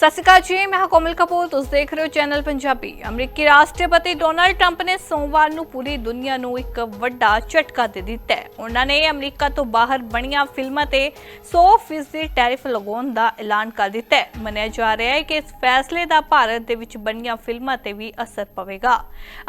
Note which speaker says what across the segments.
Speaker 1: ਸਤਿ ਸ਼੍ਰੀ ਅਕਾਲ ਜੀ, ਮੈਂ ਕੋਮਲ ਕਪੂਰ, ਤੁਸੀਂ ਦੇਖ ਰਹੇ ਹੋ ਚੈਨਲ ਪੰਜਾਬੀ। ਅਮਰੀਕੀ ਰਾਸ਼ਟਰਪਤੀ ਡੋਨਾਲਡ ਟਰੰਪ ਨੇ ਸੋਮਵਾਰ ਨੂੰ ਪੂਰੀ ਦੁਨੀਆ ਨੂੰ ਇੱਕ ਵੱਡਾ ਝਟਕਾ ਦੇ ਦਿੱਤਾ ਹੈ। ਉਹਨਾਂ ਨੇ ਅਮਰੀਕਾ ਤੋਂ ਬਾਹਰ ਬਣੀਆਂ ਫਿਲਮਾਂ ਤੇ 100% ਟੈਰਿਫ ਲਗਾਉਣ ਦਾ ਐਲਾਨ ਕਰ ਦਿੱਤਾ ਹੈ। ਮੰਨਿਆ ਜਾ ਰਿਹਾ ਹੈ ਕਿ ਇਸ ਫੈਸਲੇ ਦਾ ਭਾਰਤ ਦੇ ਵਿੱਚ ਬਣੀਆਂ ਫਿਲਮਾਂ ਤੇ ਵੀ ਅਸਰ ਪਵੇਗਾ।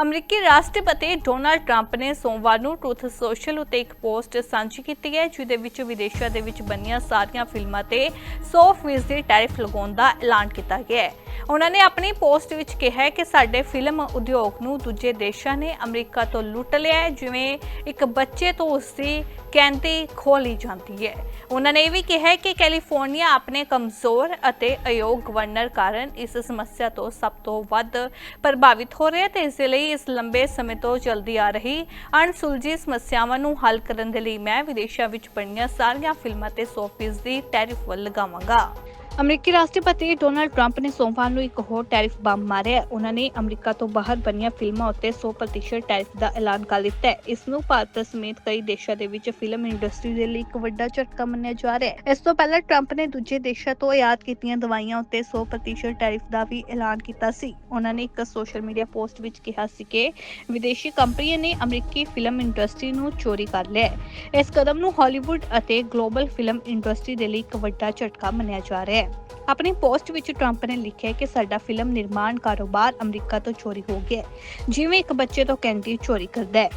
Speaker 1: ਅਮਰੀਕੀ ਰਾਸ਼ਟਰਪਤੀ ਡੋਨਾਲਡ ਟਰੰਪ ਨੇ ਸੋਮਵਾਰ ਨੂੰ ਟਰੂਥ ਸੋਸ਼ਲ ਉਤੇ ਇੱਕ ਪੋਸਟ ਸਾਂਝੀ ਕੀਤੀ ਹੈ, ਜਿਹਦੇ ਵਿੱਚ ਵਿਦੇਸ਼ਾਂ ਦੇ ਵਿੱਚ ਬਣੀਆਂ ਸਾਰੀਆਂ ਫਿਲਮਾਂ ਤੇ 100% ਟੈਰਿਫ ਲਗਾਉਣ ਦਾ ਐਲਾਨ ਕੀਤਾ ਗਿਆ ਹੈ। ਉਹਨਾਂ ਨੇ ਆਪਣੀ ਪੋਸਟ ਵਿੱਚ ਕਿਹਾ ਹੈ ਕਿ ਸਾਡੇ ਫਿਲਮ ਉਦਯੋਗ ਨੂੰ ਦੂਜੇ ਦੇਸ਼ਾਂ ਨੇ ਅਮਰੀਕਾ ਤੋਂ ਲੁੱਟ ਲਿਆ ਹੈ, ਜਿਵੇਂ ਇੱਕ ਬੱਚੇ ਤੋਂ ਉਸਦੀ ਕੈਂਤੀ ਖੋਹ ਜਾਂਦੀ ਹੈ। ਉਹਨਾਂ ਨੇ ਇਹ ਵੀ ਕਿਹਾ ਕਿ ਕੈਲੀਫੋਰਨੀਆ ਆਪਣੇ ਕਮਜ਼ੋਰ ਅਤੇ ਅਯੋਗ ਗਵਰਨਰ ਕਾਰਨ ਇਸ ਸਮੱਸਿਆ ਤੋਂ ਸਭ ਤੋਂ ਵੱਧ ਪ੍ਰਭਾਵਿਤ ਹੋ ਰਿਹਾ ਹੈ ਤੇ ਇਸ ਲਈ ਇਸ ਲੰਬੇ ਸਮੇਂ ਤੋਂ ਚਲਦੀ ਆ ਰਹੀ ਅਣਸੁਲਝੀ ਸਮੱਸਿਆਵਾਂ ਨੂੰ ਹੱਲ ਕਰਨ ਦੇ ਲਈ ਮੈਂ ਵਿਦੇਸ਼ਾਂ ਵਿੱਚ ਬਣੀਆਂ ਸਾਰੀਆਂ ਫਿਲਮਾਂ ਤੇ 100% ਦੀ ਟੈਰਿਫ ਲਗਾਵਾਂਗਾ। ਅਮਰੀਕੀ ਰਾਸ਼ਟਰਪਤੀ ਡੋਨਲਡ ਟਰੰਪ ਨੇ ਸੋਮਵਾਰ ਨੂੰ ਇੱਕ ਹੋਰ ਟੈਰਿਫ ਬੰਬ ਮਾਰਿਆ ਉਹਨਾਂ ਨੇ ਅਮਰੀਕਾ ਤੋਂ ਬਾਹਰ ਬਣੀਆਂ ਫਿਲਮਾਂ ਉੱਤੇ 100% ਟੈਰਿਫ ਦਾ ਐਲਾਨ ਕਰ ਦਿੱਤਾ ਹੈ। ਇਸ ਨੂੰ ਭਾਰਤ ਸਮੇਤ ਕਈ ਦੇਸ਼ਾਂ ਦੇ ਵਿੱਚ ਫਿਲਮ ਇੰਡਸਟਰੀ ਦੇ ਲਈ ਇੱਕ ਵੱਡਾ ਝਟਕਾ ਮੰਨਿਆ ਜਾ ਰਿਹਾ ਹੈ। ਇਸ ਤੋਂ ਪਹਿਲਾਂ ਟਰੰਪ ਨੇ ਦੂਜੇ ਦੇਸ਼ਾਂ ਤੋਂ ਆਯਾਤ ਕੀਤੀਆਂ ਦਵਾਈਆਂ ਉੱਤੇ 100% ਟੈਰਿਫ ਦਾ ਵੀ ਐਲਾਨ ਕੀਤਾ ਸੀ। ਉਹਨਾਂ ਨੇ ਇੱਕ ਸੋਸ਼ਲ ਮੀਡੀਆ ਪੋਸਟ ਵਿੱਚ ਕਿਹਾ ਸੀ ਕਿ ਵਿਦੇਸ਼ੀ ਕੰਪਨੀਆਂ ਨੇ ਅਮਰੀਕੀ ਫਿਲਮ ਇੰਡਸਟਰੀ ਨੂੰ ਚੋਰੀ ਕਰ ਲਿਆ ਹੈ। ਇਸ ਕਦਮ ਨੂੰ ਹਾਲੀਵੁੱਡ ਅਤੇ ਗਲੋਬਲ ਫਿਲਮ ਇੰਡਸਟਰੀ ਦੇ ਲਈ ਇੱਕ ਵੱਡਾ ਝਟਕਾ ਮੰਨਿਆ ਜਾ ਰਿਹਾ ਹੈ। ਆਪਣੀ ਪੋਸਟ ਵਿੱਚ ਟਰੰਪ ਨੇ ਲਿਖਿਆ ਕਿ ਸਾਡਾ ਫਿਲਮ ਨਿਰਮਾਣ ਕਾਰੋਬਾਰ ਅਮਰੀਕਾ ਤੋਂ ਚੋਰੀ ਹੋ ਗਿਆ ਹੈ। ਜਿਵੇਂ ਇੱਕ ਬੱਚੇ ਤੋਂ ਕੈਂਡੀ ਚੋਰੀ ਕਰਦਾ ਹੈ।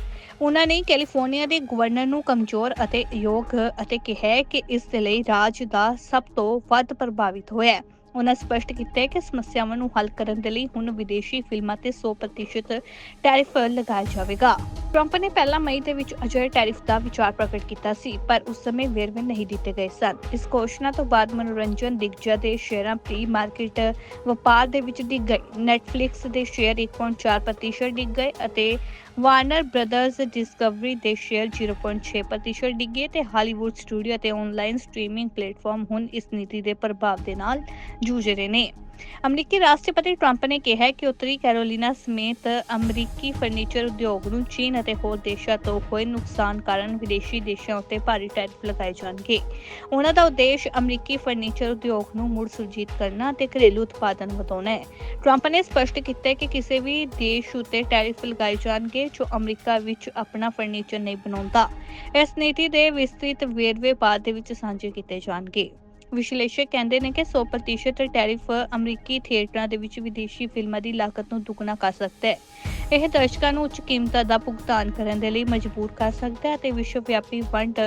Speaker 1: ਉਹਨਾਂ ਨੇ ਕੈਲੀਫੋਰਨੀਆ ਦੇ ਗਵਰਨਰ ਨੂੰ ਕਮਜ਼ੋਰ ਅਤੇ ਯੋਗ ਅਤੇ ਕਿਹਾ ਕਿ ਇਸ ਦੇ ਲਈ ਰਾਜ ਦਾ ਸਭ ਤੋਂ ਵੱਧ ਪ੍ਰਭਾਵਿਤ ਹੋਇਆ ਹੈ। ਉਹਨਾਂ ਸਪਸ਼ਟ ਕੀਤਾ ਹੈ ਕਿ ਸਮੱਸਿਆਵਾਂ ਨੂੰ ਹੱਲ ਕਰਨ ਦੇ ਲਈ ਹੁਣ ਵਿਦੇਸ਼ੀ ਫਿਲਮਾਂ ਤੇ 100% ਟੈਰਿਫ ਲਗਾਇਆ ਜਾਵੇਗਾ। ਟਰੰਪ ਨੇ ਪਹਿਲਾ ਮਈ ਦੇ ਵਿੱਚ ਅਜਿਹੇ ਟੈਰਿਫ ਦਾ ਵਿਚਾਰ ਪ੍ਰਗਟ ਕੀਤਾ ਸੀ, ਪਰ ਉਸ ਸਮੇਂ ਵੇਰਵੇ ਨਹੀਂ ਦਿੱਤੇ ਗਏ ਸਨ। ਇਸ ਘੋਸ਼ਣਾ ਤੋਂ ਬਾਅਦ ਮਨੋਰੰਜਨ ਦਿਗਜਾਂ ਦੇ ਸ਼ੇਅਰਾਂ ਪ੍ਰੀ ਮਾਰਕੀਟ ਵਪਾਰ ਦੇ ਵਿੱਚ ਡਿੱਗ ਗਏ। ਨੈਟਫਲਿਕਸ ਦੇ ਸ਼ੇਅਰ 1.4% ਡਿੱਗ ਗਏ ਅਤੇ ਵਾਰਨਰ ਬ੍ਰਦਰਜ਼ ਡਿਸਕਵਰੀ ਦੇ ਸ਼ੇਅਰ 0.6% ਡਿੱਗੇ ਤੇ ਹਾਲੀਵੁੱਡ ਸਟੂਡੀਓ ਅਤੇ ਆਨਲਾਈਨ ਸਟ੍ਰੀਮਿੰਗ ਪਲੇਟਫਾਰਮ ਹੁਣ ਇਸ ਨੀਤੀ ਦੇ ਪ੍ਰਭਾਵ ਦੇ ਨਾਲ ਜੂਝ ਰਹੇ ਨੇ। ਅਮਰੀਕੀ ਰਾਸ਼ਟਰਪਤੀ ਟਰੰਪ ਨੇ ਕਿਹਾ ਕਿ ਉੱਤਰੀ ਕੈਰੋਲੀਨਾ ਸਮੇਤ ਅਮਰੀਕੀ ਫਰਨੀਚਰ ਉਦਯੋਗ ਨੂੰ ਚੀਨ ਅਤੇ ਹੋਰ ਦੇਸ਼ਾਂ ਤੋਂ ਹੋਏ ਨੁਕਸਾਨ ਕਾਰਨ ਵਿਦੇਸ਼ੀ ਦੇਸ਼ਾਂ ਉੱਤੇ ਭਾਰੀ ਟੈਰਿਫ ਲਗਾਏ ਜਾਣਗੇ। ਉਹਨਾਂ ਦਾ ਉਦੇਸ਼ ਅਮਰੀਕੀ ਫਰਨੀਚਰ ਉਦਯੋਗ ਨੂੰ ਮੁੜ ਸੁਰਜੀਤ ਕਰਨਾ ਅਤੇ ਘਰੇਲੂ ਉਤਪਾਦਨ ਵਧਾਉਣਾ ਹੈ। ਟਰੰਪ ਨੇ ਸਪਸ਼ਟ ਕੀਤਾ ਕਿ ਕਿਸੇ ਵੀ ਦੇਸ਼ ਉੱਤੇ ਟੈਰਿਫ ਲਗਾਏ ਜਾਣਗੇ ਜੋ ਅਮਰੀਕਾ ਵਿੱਚ ਆਪਣਾ ਫਰਨੀਚਰ ਨਹੀਂ ਬਣਾਉਂਦਾ। ਇਸ ਨੀਤੀ ਦੇ ਵਿਸਤ੍ਰਿਤ ਵੇਰਵੇ ਬਾਅਦ ਦੇ ਵਿੱਚ ਸਾਂਝੇ ਕੀਤੇ ਜਾਣਗੇ। ਵਿਸ਼ਲੇਸ਼ਕ ਕਹਿੰਦੇ ਨੇ ਕਿ 100% ਟੈਰਿਫ ਅਮਰੀਕੀ ਥੀਏਟਰਾਂ ਦੇ ਵਿੱਚ ਵਿਦੇਸ਼ੀ ਫਿਲਮਾਂ ਦੀ ਲਾਗਤ ਨੂੰ ਦੁੱਗਣਾ ਕਰ ਸਕਦਾ ਹੈ। ਇਹ ਦਰਸ਼ਕਾਂ ਨੂੰ ਉੱਚ ਕੀਮਤਾਂ ਦਾ ਭੁਗਤਾਨ ਕਰਨ ਦੇ ਲਈ ਮਜਬੂਰ ਕਰ ਸਕਦਾ ਹੈ ਅਤੇ ਵਿਸ਼ਵ ਵਿਆਪੀ ਵੰਡ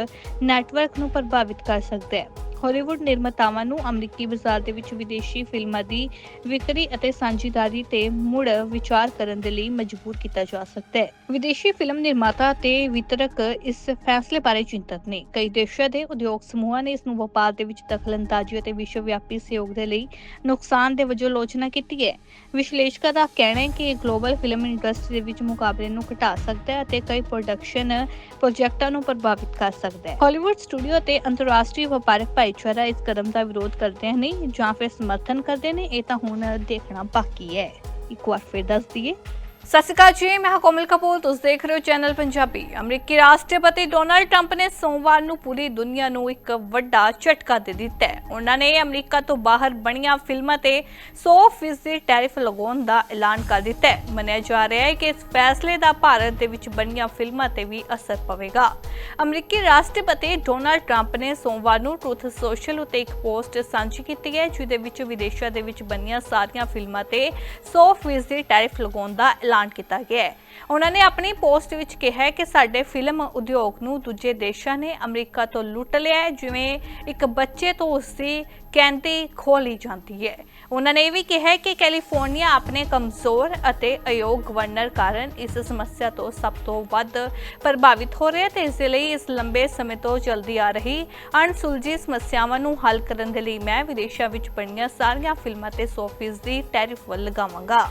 Speaker 1: ਨੈਟਵਰਕ ਨੂੰ ਪ੍ਰਭਾਵਿਤ ਕਰ ਸਕਦਾ ਹੈ। ਹਾਲੀਵੁੱਡ ਨਿਰਮਾਤਾਵਾਂ ਨੂੰ ਅਮਰੀਕੀ ਬਾਜ਼ਾਰ ਦੇ ਵਿੱਚ ਵਿਦੇਸ਼ੀ ਫਿਲਮਾਂ ਦੀ ਵਿਕਰੀ ਅਤੇ ਸਾਂਝੇਦਾਰੀ ਤੇ ਮੁੜ ਵਿਚਾਰ ਕਰਨ ਦੇ ਲਈ ਮਜਬੂਰ ਕੀਤਾ ਜਾ ਸਕਦਾ ਹੈ। ਵਿਦੇਸ਼ੀ ਫਿਲਮ ਨਿਰਮਾਤਾ ਤੇ ਵਿਤਰਕ ਇਸ ਫੈਸਲੇ ਬਾਰੇ ਚਿੰਤਤ ਨੇ। ਕਈ ਦੇਸ਼ਾਂ ਦੇ ਉਦਯੋਗ ਸਮੂਹਾਂ ਨੇ ਇਸ ਨੂੰ ਵਪਾਰ ਦੇ ਵਿੱਚ ਦਖਲਅੰਦਾਜ਼ੀ ਅਤੇ ਵਿਸ਼ਵ ਵਿਆਪੀ ਸਹਿਯੋਗ ਦੇ ਲਈ ਨੁਕਸਾਨ ਦੇ ਵਜੋਂ ਆਲੋਚਨਾ ਕੀਤੀ ਹੈ। ਵਿਸ਼ਲੇਸ਼ਕਾਂ ਦਾ ਕਹਿਣਾ ਹੈ ਕਿ ਇਹ ਗਲੋਬਲ ਫਿਲਮ ਇੰਡਸਟਰੀ ਦੇ ਵਿੱਚ ਮੁਕਾਬਲੇ ਨੂੰ ਘਟਾ ਸਕਦਾ ਹੈ ਅਤੇ ਕਈ ਪ੍ਰੋਡਕਸ਼ਨ ਪ੍ਰੋਜੈਕਟਾਂ ਨੂੰ ਪ੍ਰਭਾਵਿਤ ਕਰ ਸਕਦਾ ਹੈ। ਹਾਲੀਵੁੱਡ ਸਟੂਡੀਓ ਤੇ ਅੰਤਰਰਾਸ਼ਟਰੀ ਵਪਾਰਕ ਭਾਈਚਾਰਾ ਇਸ ਕਦਮ ਦਾ ਵਿਰੋਧ ਕਰਦੇ ਨੇ ਜਾਂ ਫਿਰ ਸਮਰਥਨ ਕਰਦੇ ਨੇ, ਇਹ ਤਾਂ ਹੁਣ ਦੇਖਣਾ ਬਾਕੀ ਹੈ। ਇੱਕ ਵਾਰ ਫਿਰ ਦੱਸ ਦਈਏ। ਸਤਿ ਸ਼੍ਰੀ ਅਕਾਲ ਜੀ, ਮੈਂ ਹਾਂ ਕੋਮਲ ਕਪੂਰ, ਤੁਸੀਂ ਦੇਖ ਰਹੇ ਹੋ ਚੈਨਲ ਪੰਜਾਬੀ। ਅਮਰੀਕੀ ਰਾਸ਼ਟਰਪਤੀ ਡੋਨਾਲਡ ਟਰੰਪ ਨੇ ਸੋਮਵਾਰ ਨੂੰ ਪੂਰੀ ਦੁਨੀਆ ਨੂੰ ਇੱਕ ਵੱਡਾ ਝਟਕਾ ਦੇ ਦਿੱਤਾ ਹੈ। ਉਹਨਾਂ ਨੇ ਅਮਰੀਕਾ ਤੋਂ ਬਾਹਰ ਬਣੀਆਂ ਫਿਲਮਾਂ ਤੇ 100% ਟੈਰਿਫ ਲਗਾਉਣ ਦਾ ਐਲਾਨ ਕਰ ਦਿੱਤਾ ਹੈ। ਮੰਨਿਆ ਜਾ ਰਿਹਾ ਹੈ ਕਿ ਇਸ ਫੈਸਲੇ ਦਾ ਭਾਰਤ ਦੇ ਵਿੱਚ ਬਣੀਆਂ ਫਿਲਮਾਂ ਤੇ ਵੀ ਅਸਰ ਪਵੇਗਾ। ਅਮਰੀਕੀ ਰਾਸ਼ਟਰਪਤੀ ਡੋਨਾਲਡ ਟਰੰਪ ਨੇ ਸੋਮਵਾਰ ਨੂੰ ਟਰੂਥ ਸੋਸ਼ਲ ਉਤੇ ਇੱਕ ਪੋਸਟ ਸਾਂਝੀ ਕੀਤੀ ਹੈ, ਜਿਹਦੇ ਵਿੱਚ ਵਿਦੇਸ਼ਾਂ ਦੇ ਵਿੱਚ ਬਣੀਆਂ ਸਾਰੀਆਂ ਫਿਲਮਾਂ ਤੇ 100% ਟੈਰਿਫ ਲਗਾਉਣ ਦਾ ਐਲਾਨ ਕੀਤਾ ਗਿਆ ਹੈ। ਉਹਨਾਂ ਨੇ ਆਪਣੀ ਪੋਸਟ ਵਿੱਚ ਕਿਹਾ ਕਿ ਸਾਡੇ ਫਿਲਮ ਉਦਯੋਗ ਨੂੰ ਦੂਜੇ ਦੇਸ਼ਾਂ ਨੇ ਅਮਰੀਕਾ ਤੋਂ ਲੁੱਟ ਲਿਆ ਹੈ, ਜਿਵੇਂ ਇੱਕ ਬੱਚੇ ਤੋਂ ਉਸਦੀ ਕੈਂਤੀ ਖੋਹ ਲਈ ਜਾਂਦੀ ਹੈ। ਉਹਨਾਂ ਨੇ ਇਹ ਵੀ ਕਿਹਾ ਕਿ ਕੈਲੀਫੋਰਨੀਆ ਆਪਣੇ ਕਮਜ਼ੋਰ ਅਤੇ ਅਯੋਗ ਗਵਰਨਰ ਕਾਰਨ ਇਸ ਸਮੱਸਿਆ ਤੋਂ ਸਭ ਤੋਂ ਵੱਧ ਪ੍ਰਭਾਵਿਤ ਹੋ ਰਿਹਾ ਹੈ ਤੇ ਇਸ ਦੇ ਲਈ ਇਸ ਲੰਬੇ ਸਮੇਂ ਤੋਂ ਚਲਦੀ ਆ ਰਹੀ ਅਣਸੁਲਝੀ ਸਮੱਸਿਆਵਾਂ ਨੂੰ ਹੱਲ ਕਰਨ ਦੇ ਲਈ ਮੈਂ ਵਿਦੇਸ਼ਾਂ ਵਿੱਚ ਬਣੀਆਂ ਸਾਰੀਆਂ ਫਿਲਮਾਂ ਤੇ 100% ਦੀ ਟੈਰਿਫ ਲਗਾਵਾਂਗਾ।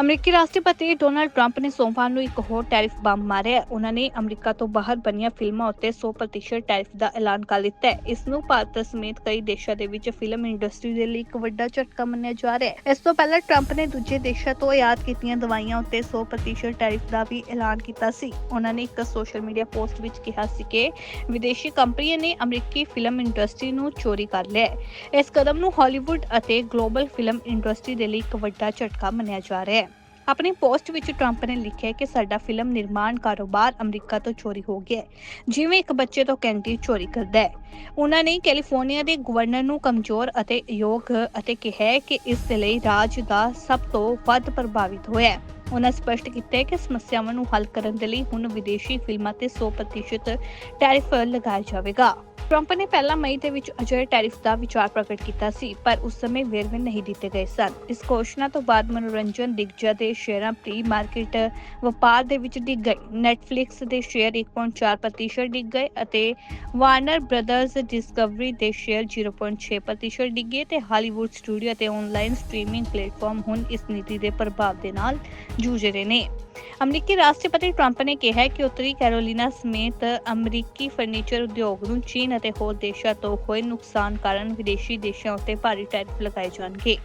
Speaker 1: ਅਮਰੀਕੀ ਰਾਸ਼ਟਰਪਤੀ ਡੋਨਾਲਡ ਟਰੰਪ ਨੇ ਸੋਮਵਾਰ ਨੂੰ ਇੱਕ ਹੋਰ ਟੈਰਿਫ ਬੰਬ ਮਾਰਿਆ। ਹੈ। ਉਹਨਾਂ ਨੇ ਅਮਰੀਕਾ ਤੋਂ ਬਾਹਰ ਬਣੀਆਂ ਫਿਲਮਾਂ ਉੱਤੇ 100% ਟੈਰਿਫ ਦਾ ਐਲਾਨ ਕਰ ਦਿੱਤਾ ਹੈ। ਇਸ ਨੂੰ ਭਾਰਤ ਸਮੇਤ ਕਈ ਦੇਸ਼ਾਂ ਦੇ ਵਿੱਚ ਫਿਲਮ ਇੰਡਸਟਰੀ ਦੇ ਲਈ ਇੱਕ ਵੱਡਾ ਝਟਕਾ ਮੰਨਿਆ ਜਾ ਰਿਹਾ ਹੈ। ਇਸ ਤੋਂ ਪਹਿਲਾਂ ਟਰੰਪ ਨੇ ਦੂਜੇ ਦੇਸ਼ਾਂ ਤੋਂ ਆਯਾਤ ਕੀਤੀਆਂ ਦਵਾਈਆਂ ਉੱਤੇ 100% ਟੈਰਿਫ ਦਾ ਵੀ ਐਲਾਨ ਕੀਤਾ ਸੀ। ਉਹਨਾਂ ਨੇ ਇੱਕ ਸੋਸ਼ਲ ਮੀਡੀਆ ਪੋਸਟ ਵਿੱਚ ਕਿਹਾ ਸੀ ਕਿ ਵਿਦੇਸ਼ੀ ਕੰਪਨੀਆਂ ਨੇ ਅਮਰੀਕੀ ਫਿਲਮ ਇੰਡਸਟਰੀ ਨੂੰ ਚੋਰੀ ਕਰ ਲਿਆ ਹੈ। ਇਸ ਕਦਮ ਨੂੰ ਹਾਲੀਵੁੱਡ ਅਤੇ ਗਲੋਬਲ ਫਿਲਮ ਇੰਡਸਟਰੀ ਦੇ ਲਈ ਇੱਕ ਵੱਡਾ ਝਟਕਾ ਮੰਨਿਆ ਜਾ ਰਿਹਾ ਹੈ। ਆਪਣੀ ਪੋਸਟ ਵਿੱਚ ਟਰੰਪ ਨੇ ਲਿਖਿਆ ਕਿ ਸਾਡਾ ਫਿਲਮ ਨਿਰਮਾਣ ਕਾਰੋਬਾਰ ਅਮਰੀਕਾ ਤੋਂ ਚੋਰੀ ਹੋ ਗਿਆ ਹੈ, ਜਿਵੇਂ ਇੱਕ ਬੱਚੇ ਤੋਂ ਕੈਂਡੀ ਚੋਰੀ ਕਰਦਾ ਹੈ। ਉਹਨਾਂ ਨੇ ਕੈਲੀਫੋਰਨੀਆ ਦੇ ਗਵਰਨਰ ਨੂੰ ਕਮਜ਼ੋਰ ਅਤੇ ਅਯੋਗ ਅਤੇ ਕਿਹਾ ਕਿ ਇਸ ਦੇ ਲਈ ਰਾਜ ਦਾ ਸਭ ਤੋਂ ਵੱਧ ਪ੍ਰਭਾਵਿਤ ਹੋਇਆ ਹੈ। ਉਹਨਾਂ ਸਪਸ਼ਟ ਕੀਤਾ ਹੈ ਕਿ ਸਮੱਸਿਆਵਾਂ ਨੂੰ ਹੱਲ ਕਰਨ ਦੇ ਲਈ ਹੁਣ ਵਿਦੇਸ਼ੀ ਫਿਲਮਾਂ ਤੇ 100% ਟੈਰਿਫ ਲਗਾਇਆ ਜਾਵੇਗਾ। ਟਰੰਪ ਨੇ ਪਹਿਲਾਂ ਮਈ ਦੇ ਵਿੱਚ ਅਜਿਹੇ ਟੈਰਿਫ ਦਾ ਵਿਚਾਰ ਪ੍ਰਗਟ ਕੀਤਾ ਸੀ, ਪਰ ਉਸ ਸਮੇਂ ਵੇਰਵੇ ਨਹੀਂ ਦਿੱਤੇ ਗਏ ਸਨ। ਇਸ ਘੋਸ਼ਣਾ ਤੋਂ ਬਾਅਦ ਮਨੋਰੰਜਨ ਦਿਗਜਾਂ ਦੇ ਸ਼ੇਅਰਾਂ ਪ੍ਰੀ ਮਾਰਕੀਟ ਵਪਾਰ ਦੇ ਵਿੱਚ ਡਿੱਗ ਗਏ ਨੈਟਫਲਿਕਸ ਦੇ ਸ਼ੇਅਰ 1.4% ਡਿੱਗ ਗਏ ਅਤੇ ਵਾਰਨਰ ਬ੍ਰਦਰਜ਼ ਡਿਸਕਵਰੀ ਦੇ ਸ਼ੇਅਰ 0.6% ਡਿੱਗੇ ਤੇ ਹਾਲੀਵੁੱਡ ਸਟੂਡੀਓ ਅਤੇ ਆਨਲਾਈਨ ਸਟ੍ਰੀਮਿੰਗ ਪਲੇਟਫਾਰਮ ਹੁਣ ਇਸ ਨੀਤੀ ਦੇ ਪ੍ਰਭਾਵ ਦੇ ਨਾਲ ਜੂਝ ਰਹੇ ਨੇ। ਅਮਰੀਕੀ ਰਾਸ਼ਟਰਪਤੀ ਟਰੰਪ ਨੇ ਕਿਹਾ ਕਿ ਉੱਤਰੀ ਕੈਰੋਲੀਨਾ ਸਮੇਤ ਅਮਰੀਕੀ ਫਰਨੀਚਰ ਉਦਯੋਗ ਨੂੰ ਚੀਨ ਅਤੇ ਹੋਰ ਦੇਸ਼ਾਂ ਤੋਂ ਹੋਏ ਨੁਕਸਾਨ ਕਾਰਨ ਵਿਦੇਸ਼ੀ ਦੇਸ਼ਾਂ ਉੱਤੇ ਭਾਰੀ ਟੈਰਿਫ ਲਗਾਏ ਜਾਣਗੇ।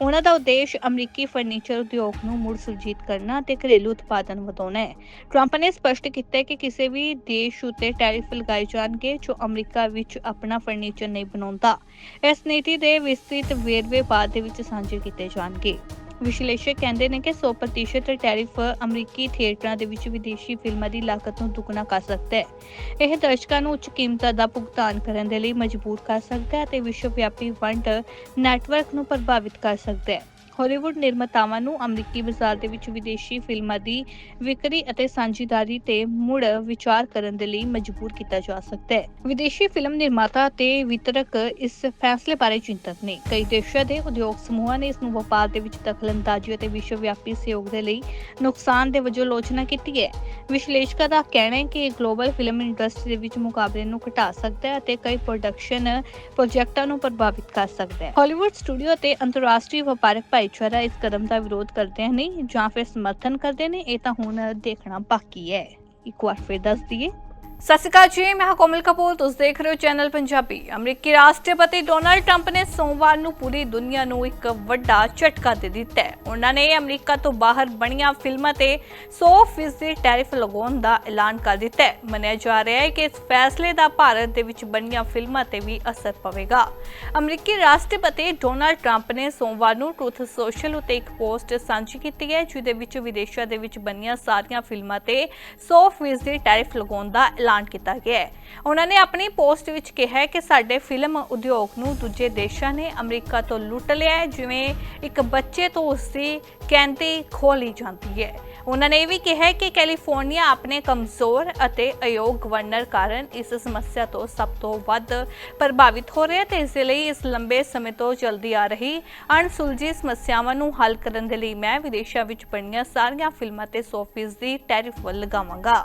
Speaker 1: ਉਹਨਾਂ ਦਾ ਉਦੇਸ਼ ਅਮਰੀਕੀ ਫਰਨੀਚਰ ਉਦਯੋਗ ਨੂੰ ਮੁੜ ਸੁਰਜੀਤ ਕਰਨਾ ਅਤੇ ਘਰੇਲੂ ਉਤਪਾਦਨ ਵਧਾਉਣਾ ਹੈ। ਟਰੰਪ ਨੇ ਸਪਸ਼ਟ ਕੀਤਾ ਕਿ ਕਿਸੇ ਵੀ ਦੇਸ਼ ਉੱਤੇ ਟੈਰਿਫ ਲਗਾਏ ਜਾਣਗੇ ਜੋ ਅਮਰੀਕਾ ਵਿੱਚ ਆਪਣਾ ਫਰਨੀਚਰ ਨਹੀਂ ਬਣਾਉਂਦਾ। ਇਸ ਨੀਤੀ ਦੇ ਵਿਸਤ੍ਰਿਤ ਵੇਰਵੇ ਬਾਅਦ ਦੇ ਵਿੱਚ ਸਾਂਝੇ ਕੀਤੇ ਜਾਣਗੇ। ਵਿਸ਼ਲੇਸ਼ਕ ਕਹਿੰਦੇ ਨੇ ਕਿ 100% ਟੈਰਿਫ ਅਮਰੀਕੀ ਥੀਏਟਰਾਂ ਦੇ ਵਿੱਚ ਵਿਦੇਸ਼ੀ ਫਿਲਮਾਂ ਦੀ ਲਾਗਤ ਨੂੰ ਦੁੱਗਣਾ ਕਰ ਸਕਦਾ ਹੈ। ਇਹ ਦਰਸ਼ਕਾਂ ਨੂੰ ਉੱਚ ਕੀਮਤਾਂ ਦਾ ਭੁਗਤਾਨ ਕਰਨ ਦੇ ਲਈ ਮਜਬੂਰ ਕਰ ਸਕਦਾ ਹੈ ਅਤੇ ਵਿਸ਼ਵ ਵਿਆਪੀ ਵੰਡ ਨੈਟਵਰਕ ਨੂੰ ਪ੍ਰਭਾਵਿਤ ਕਰ ਸਕਦਾ ਹੈ। ਹਾਲੀਵੁੱਡ ਨਿਰਮਾਤਾਵਾਂ ਨੂੰ ਅਮਰੀਕੀ ਬਾਜ਼ਾਰ ਦੇ ਵਿੱਚ ਵਿਦੇਸ਼ੀ ਫਿਲਮਾਂ ਦੀ ਵਿਕਰੀ ਅਤੇ ਸਾਂਝੇਦਾਰੀ ਤੇ ਮੁੜ ਵਿਚਾਰ ਕਰਨ ਦੇ ਲਈ ਮਜਬੂਰ ਕੀਤਾ ਜਾ ਸਕਦਾ ਹੈ। ਵਿਦੇਸ਼ੀ ਫਿਲਮ ਨਿਰਮਾਤਾ ਤੇ ਵਿਤਰਕ ਇਸ ਫੈਸਲੇ ਬਾਰੇ ਚਿੰਤਤ ਨੇ। ਕਈ ਦੇਸ਼ਾਂ ਦੇ ਉਦਯੋਗ ਸਮੂਹਾਂ ਨੇ ਇਸ ਨੂੰ ਵਪਾਰ ਦੇ ਵਿੱਚ ਦਖਲਅੰਦਾਜ਼ੀ ਅਤੇ ਵਿਸ਼ਵ ਵਿਆਪੀ ਸਹਿਯੋਗ ਦੇ ਲਈ ਨੁਕਸਾਨ ਦੇ ਵਜੋਂ ਆਲੋਚਨਾ ਕੀਤੀ ਹੈ। ਵਿਸ਼ਲੇਸ਼ਕਾਂ ਦਾ ਕਹਿਣਾ ਹੈ ਕਿ ਇਹ ਗਲੋਬਲ ਫਿਲਮ ਇੰਡਸਟਰੀ ਦੇ ਵਿੱਚ ਮੁਕਾਬਲੇ ਨੂੰ ਘਟਾ ਸਕਦਾ ਹੈ ਅਤੇ ਕਈ ਪ੍ਰੋਡਕਸ਼ਨ ਪ੍ਰੋਜੈਕਟਾਂ ਨੂੰ ਪ੍ਰਭਾਵਿਤ ਕਰ ਸਕਦਾ ਹੈ। ਹਾਲੀਵੁੱਡ ਸਟੂਡੀਓ ਅਤੇ ਅੰਤਰਰਾਸ਼ਟਰੀ ਵਪਾਰਕ ਭਾਈ ਭਾਈਚਾਰਾ ਇਸ ਕਦਮ ਦਾ ਵਿਰੋਧ ਕਰਦੇ ਨੇ ਜਾਂ ਫਿਰ ਸਮਰਥਨ ਕਰਦੇ ਨੇ, ਇਹ ਤਾਂ ਹੁਣ ਦੇਖਣਾ ਬਾਕੀ ਹੈ। ਇੱਕ ਵਾਰ ਫਿਰ ਦੱਸ ਦਈਏ। ਸਤਿ ਸ਼੍ਰੀ ਅਕਾਲ ਜੀ, ਮੈਂ ਹਾਂ ਕੋਮਲ ਕਪੂਰ, ਤੁਸੀਂ ਦੇਖ ਰਹੇ ਹੋ ਚੈਨਲ ਪੰਜਾਬੀ। ਅਮਰੀਕੀ ਰਾਸ਼ਟਰਪਤੀ ਡੋਨਾਲਡ ਟਰੰਪ ਨੇ ਸੋਮਵਾਰ ਨੂੰ ਪੂਰੀ ਦੁਨੀਆ ਨੂੰ ਇੱਕ ਵੱਡਾ ਝਟਕਾ ਦੇ ਦਿੱਤਾ ਹੈ। ਉਹਨਾਂ ਨੇ ਅਮਰੀਕਾ ਤੋਂ ਬਾਹਰ ਬਣੀਆਂ ਫਿਲਮਾਂ ਤੇ 100% ਟੈਰਿਫ ਲਗਾਉਣ ਦਾ ਐਲਾਨ ਕਰ ਦਿੱਤਾ ਹੈ। ਮੰਨਿਆ ਜਾ ਰਿਹਾ ਹੈ ਕਿ ਇਸ ਫੈਸਲੇ ਦਾ ਭਾਰਤ ਦੇ ਵਿੱਚ ਬਣੀਆਂ ਫਿਲਮਾਂ ਤੇ ਵੀ ਅਸਰ ਪਵੇਗਾ। ਅਮਰੀਕੀ ਰਾਸ਼ਟਰਪਤੀ ਡੋਨਾਲਡ ਟਰੰਪ ਨੇ ਸੋਮਵਾਰ ਨੂੰ ਟਰੂਥ ਸੋਸ਼ਲ ਉਤੇ ਇੱਕ ਪੋਸਟ ਸਾਂਝੀ ਕੀਤੀ ਹੈ, ਜਿਹਦੇ ਵਿੱਚ ਵਿਦੇਸ਼ਾਂ ਦੇ ਵਿੱਚ ਬਣੀਆਂ ਸਾਰੀਆਂ ਫਿਲਮਾਂ ਤੇ 100% ਟੈਰਿਫ ਲਗਾਉਣ ਦਾ ਐਲਾਨ ਕੀਤਾ ਗਿਆ ਹੈ। ਉਹਨਾਂ ਨੇ ਆਪਣੀ ਪੋਸਟ ਵਿੱਚ ਕਿਹਾ ਹੈ ਕਿ ਸਾਡੇ ਫਿਲਮ ਉਦਯੋਗ ਨੂੰ ਦੂਜੇ ਦੇਸ਼ਾਂ ਨੇ ਅਮਰੀਕਾ ਤੋਂ ਲੁੱਟ ਲਿਆ ਹੈ, ਜਿਵੇਂ ਇੱਕ ਬੱਚੇ ਤੋਂ ਉਸਦੀ ਕੈਂਤੀ ਖੋਹ ਲਈ ਜਾਂਦੀ ਹੈ। ਉਹਨਾਂ ਨੇ ਇਹ ਵੀ ਕਿਹਾ ਕਿ ਕੈਲੀਫੋਰਨੀਆ ਆਪਣੇ ਕਮਜ਼ੋਰ ਅਤੇ ਅਯੋਗ ਗਵਰਨਰ ਕਾਰਨ ਇਸ ਸਮੱਸਿਆ ਤੋਂ ਸਭ ਤੋਂ ਵੱਧ ਪ੍ਰਭਾਵਿਤ ਹੋ ਰਿਹਾ ਹੈ ਤੇ ਇਸ ਦੇ ਲਈ ਇਸ ਲੰਬੇ ਸਮੇਂ ਤੋਂ ਚਲਦੀ ਆ ਰਹੀ ਅਣਸੁਲਝੀ ਸਮੱਸਿਆਵਾਂ ਨੂੰ ਹੱਲ ਕਰਨ ਦੇ ਲਈ ਮੈਂ ਵਿਦੇਸ਼ਾਂ ਵਿੱਚ ਬਣੀਆਂ ਸਾਰੀਆਂ ਫਿਲਮਾਂ ਤੇ 100% ਦੀ ਟੈਰਿਫ ਲਗਾਵਾਂਗਾ।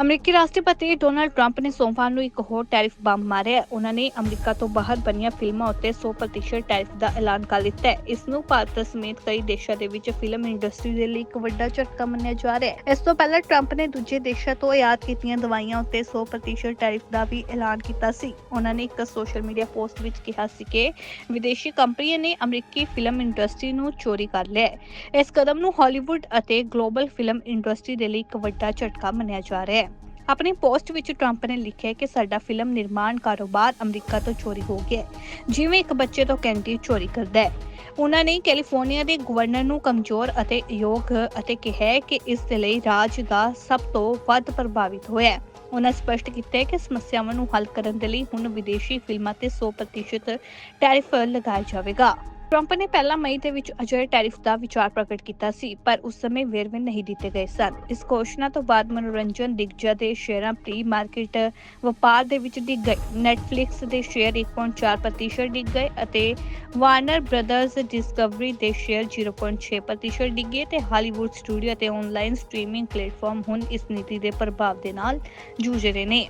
Speaker 1: ਅਮਰੀਕੀ ਰਾਸ਼ਟਰਪਤੀ ਡੋਨਲਡ ਟਰੰਪ ਨੇ ਸੋਮਵਾਰ ਨੂੰ ਇੱਕ ਹੋਰ ਟੈਰਿਫ ਬੰਬ ਮਾਰਿਆ ਉਹਨਾਂ ਨੇ ਅਮਰੀਕਾ ਤੋਂ ਬਾਹਰ ਬਣੀਆਂ ਫਿਲਮਾਂ ਉੱਤੇ 100% ਟੈਰਿਫ ਦਾ ਐਲਾਨ ਕਰ ਦਿੱਤਾ ਹੈ। ਇਸ ਨੂੰ ਭਾਰਤ ਸਮੇਤ ਕਈ ਦੇਸ਼ਾਂ ਦੇ ਵਿੱਚ ਫਿਲਮ ਇੰਡਸਟਰੀ ਦੇ ਲਈ ਇੱਕ ਵੱਡਾ ਝਟਕਾ ਮੰਨਿਆ ਜਾ ਰਿਹਾ ਹੈ। ਇਸ ਤੋਂ ਪਹਿਲਾਂ ਟਰੰਪ ਨੇ ਦੂਜੇ ਦੇਸ਼ਾਂ ਤੋਂ ਆਯਾਤ ਕੀਤੀਆਂ ਦਵਾਈਆਂ ਉੱਤੇ 100% ਟੈਰਿਫ ਦਾ ਵੀ ਐਲਾਨ ਕੀਤਾ ਸੀ। ਉਹਨਾਂ ਨੇ ਇੱਕ ਸੋਸ਼ਲ ਮੀਡੀਆ ਪੋਸਟ ਵਿੱਚ ਕਿਹਾ ਸੀ ਕਿ ਵਿਦੇਸ਼ੀ ਕੰਪਨੀਆਂ ਨੇ ਅਮਰੀਕੀ ਫਿਲਮ ਇੰਡਸਟਰੀ ਨੂੰ ਚੋਰੀ ਕਰ ਲਿਆ ਹੈ। ਇਸ ਕਦਮ ਨੂੰ ਹਾਲੀਵੁੱਡ ਅਤੇ ਗਲੋਬਲ ਫਿਲਮ ਇੰਡਸਟਰੀ ਦੇ ਲਈ ਇੱਕ ਵੱਡਾ ਝਟਕਾ ਮੰਨਿਆ ਜਾ ਰਿਹਾ ਹੈ। ਆਪਣੀ ਪੋਸਟ ਵਿੱਚ ਟਰੰਪ ਨੇ ਲਿਖਿਆ ਕਿ ਸਾਡਾ ਫਿਲਮ ਨਿਰਮਾਣ ਕਾਰੋਬਾਰ ਅਮਰੀਕਾ ਤੋਂ ਚੋਰੀ ਹੋ ਗਿਆ ਹੈ। ਜਿਵੇਂ ਇੱਕ ਬੱਚੇ ਤੋਂ ਕੈਂਡੀ ਚੋਰੀ ਕਰਦਾ ਹੈ। ਉਹਨਾਂ ਨੇ ਕੈਲੀਫੋਰਨੀਆ ਦੇ ਗਵਰਨਰ ਨੂੰ ਕਮਜ਼ੋਰ ਅਤੇ ਯੋਗ ਅਤੇ ਕਿਹਾ ਕਿ ਇਸ ਦੇ ਲਈ ਰਾਜ ਦਾ ਸਭ ਤੋਂ ਵੱਧ ਪ੍ਰਭਾਵਿਤ ਹੋਇਆ ਹੈ। ਉਹਨਾਂ ਸਪਸ਼ਟ ਕੀਤਾ ਹੈ ਕਿ ਸਮੱਸਿਆਵਾਂ ਨੂੰ ਹੱਲ ਕਰਨ ਦੇ ਲਈ ਹੁਣ ਵਿਦੇਸ਼ੀ ਫਿਲਮਾਂ ਤੇ 100% ਟੈਰਿਫ ਲਗਾਇਆ ਜਾਵੇਗਾ। ਟਰੰਪ ਨੇ ਪਹਿਲਾਂ ਮਈ ਦੇ ਵਿੱਚ ਅਜਿਹੇ ਟੈਰਿਫ ਦਾ ਵਿਚਾਰ ਪ੍ਰਗਟ ਕੀਤਾ ਸੀ, ਪਰ ਉਸ ਸਮੇਂ ਵੇਰਵੇ ਨਹੀਂ ਦਿੱਤੇ ਗਏ ਸਨ। ਇਸ ਘੋਸ਼ਣਾ ਤੋਂ ਬਾਅਦ ਮਨੋਰੰਜਨ ਦਿਗਜਾਂ ਦੇ ਸ਼ੇਅਰਾਂ ਪ੍ਰੀ ਮਾਰਕੀਟ ਵਪਾਰ ਦੇ ਵਿੱਚ ਡਿੱਗ ਗਏ। ਨੈਟਫਲਿਕਸ ਦੇ ਸ਼ੇਅਰ 1.4% ਡਿੱਗ ਗਏ ਅਤੇ ਵਾਰਨਰ ਬ੍ਰਦਰਜ਼ ਡਿਸਕਵਰੀ ਦੇ ਸ਼ੇਅਰ 0.6% ਡਿੱਗੇ ਤੇ ਹਾਲੀਵੁੱਡ ਸਟੂਡੀਓ ਅਤੇ ਆਨਲਾਈਨ ਸਟ੍ਰੀਮਿੰਗ ਪਲੇਟਫਾਰਮ ਹੁਣ ਇਸ ਨੀਤੀ ਦੇ ਪ੍ਰਭਾਵ ਦੇ ਨਾਲ ਜੂਝ ਰਹੇ ਨੇ।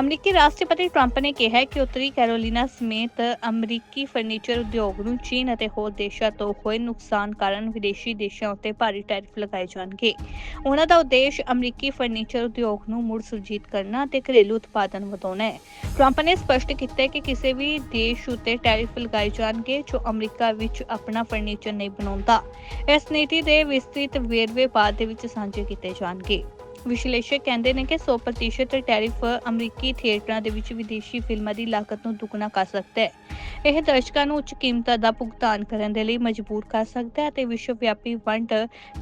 Speaker 1: ਅਮਰੀਕੀ ਰਾਸ਼ਟਰਪਤੀ ਟਰੰਪ ਨੇ ਕਿਹਾ ਕਿ ਉੱਤਰੀ ਕੈਰੋਲੀਨਾ ਸਮੇਤ ਅਮਰੀਕੀ ਫਰਨੀਚਰ ਉਦਯੋਗ ਨੂੰ ਚੀਨ ਅਤੇ ਹੋਰ ਦੇਸ਼ਾਂ ਤੋਂ ਹੋਏ ਨੁਕਸਾਨ ਕਾਰਨ ਵਿਦੇਸ਼ੀ ਦੇਸ਼ਾਂ ਉੱਤੇ ਭਾਰੀ ਟੈਰਿਫ ਲਗਾਏ ਜਾਣਗੇ। ਉਹਨਾਂ ਦਾ ਉਦੇਸ਼ ਅਮਰੀਕੀ ਫਰਨੀਚਰ ਉਦਯੋਗ ਨੂੰ ਮੁੜ ਸੁਰਜੀਤ ਕਰਨਾ ਅਤੇ ਘਰੇਲੂ ਉਤਪਾਦਨ ਵਧਾਉਣਾ ਹੈ। ਟਰੰਪ ਨੇ ਸਪਸ਼ਟ ਕੀਤਾ ਕਿ ਕਿਸੇ ਵੀ ਦੇਸ਼ ਉੱਤੇ ਟੈਰਿਫ ਲਗਾਏ ਜਾਣਗੇ ਜੋ ਅਮਰੀਕਾ ਵਿੱਚ ਆਪਣਾ ਫਰਨੀਚਰ ਨਹੀਂ ਬਣਾਉਂਦਾ। ਇਸ ਨੀਤੀ ਦੇ ਵਿਸਤ੍ਰਿਤ ਵੇਰਵੇ ਬਾਅਦ ਦੇ ਵਿੱਚ ਸਾਂਝੇ ਕੀਤੇ ਜਾਣਗੇ। ਵਿਸ਼ਲੇਸ਼ਕ ਕਹਿੰਦੇ ਨੇ ਕਿ 100% ਟੈਰਿਫ ਅਮਰੀਕੀ ਥੀਏਟਰਾਂ ਦੇ ਵਿੱਚ ਵਿਦੇਸ਼ੀ ਫਿਲਮਾਂ ਦੀ ਲਾਗਤ ਨੂੰ ਦੁੱਗਣਾ ਕਰ ਸਕਦਾ ਹੈ। ਇਹ ਦਰਸ਼ਕਾਂ ਨੂੰ ਉੱਚ ਕੀਮਤਾਂ ਦਾ ਭੁਗਤਾਨ ਕਰਨ ਦੇ ਲਈ ਮਜਬੂਰ ਕਰ ਸਕਦਾ ਹੈ ਅਤੇ ਵਿਸ਼ਵ ਵਿਆਪੀ ਵੰਡ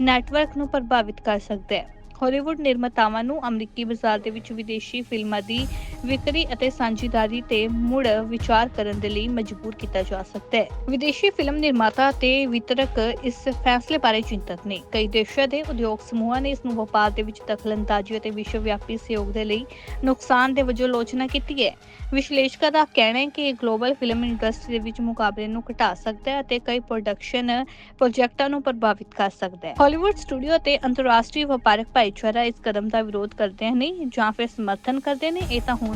Speaker 1: ਨੈਟਵਰਕ ਨੂੰ ਪ੍ਰਭਾਵਿਤ ਕਰ ਸਕਦਾ ਹੈ। ਹਾਲੀਵੁੱਡ ਨਿਰਮਾਤਾਵਾਂ ਨੂੰ ਅਮਰੀਕੀ ਬਾਜ਼ਾਰ ਦੇ ਵਿੱਚ ਵਿਦੇਸ਼ੀ ਫਿਲਮਾਂ ਦੀ ਵਿਕਰੀ ਅਤੇ ਸਾਂਝੇਦਾਰੀ ਤੇ ਮੁੜ ਵਿਚਾਰ ਕਰਨ ਦੇ ਲਈ ਮਜਬੂਰ ਕੀਤਾ ਜਾ ਸਕਦਾ ਹੈ। ਵਿਦੇਸ਼ੀ ਫਿਲਮ ਨਿਰਮਾਤਾ ਤੇ ਵਿਤਰਕ ਇਸ ਫੈਸਲੇ ਬਾਰੇ ਚਿੰਤਤ ਨੇ। ਕਈ ਦੇਸ਼ਾਂ ਦੇ ਉਦਯੋਗ ਸਮੂਹਾਂ ਨੇ ਇਸ ਨੂੰ ਵਪਾਰ ਦੇ ਵਿੱਚ ਦਖਲਅੰਦਾਜ਼ੀ ਅਤੇ ਵਿਸ਼ਵ ਵਿਆਪੀ ਸਹਿਯੋਗ ਦੇ ਲਈ ਨੁਕਸਾਨ ਦੇ ਵਜੋਂ ਆਲੋਚਨਾ ਕੀਤੀ ਹੈ। ਵਿਸ਼ਲੇਸ਼ਕਾਂ ਦਾ ਕਹਿਣਾ ਹੈ ਕਿ ਇਹ ਗਲੋਬਲ ਫਿਲਮ ਇੰਡਸਟਰੀ ਦੇ ਵਿੱਚ ਮੁਕਾਬਲੇ ਨੂੰ ਘਟਾ ਸਕਦਾ ਹੈ ਅਤੇ ਕਈ ਪ੍ਰੋਡਕਸ਼ਨ ਪ੍ਰੋਜੈਕਟਾਂ ਨੂੰ ਪ੍ਰਭਾਵਿਤ ਕਰ ਸਕਦਾ ਹੈ। ਹਾਲੀਵੁੱਡ ਸਟੂਡੀਓ ਤੇ ਅੰਤਰਰਾਸ਼ਟਰੀ ਵਪਾਰਕ ਭਾਈਚਾਰਾ ਇਸ ਕਦਮ ਦਾ ਵਿਰੋਧ ਕਰਦੇ ਨੇ ਜਾਂ ਫਿਰ ਸਮਰਥਨ ਕਰਦੇ ਨੇ, ਇਹ ਤਾਂ ਹੁਣ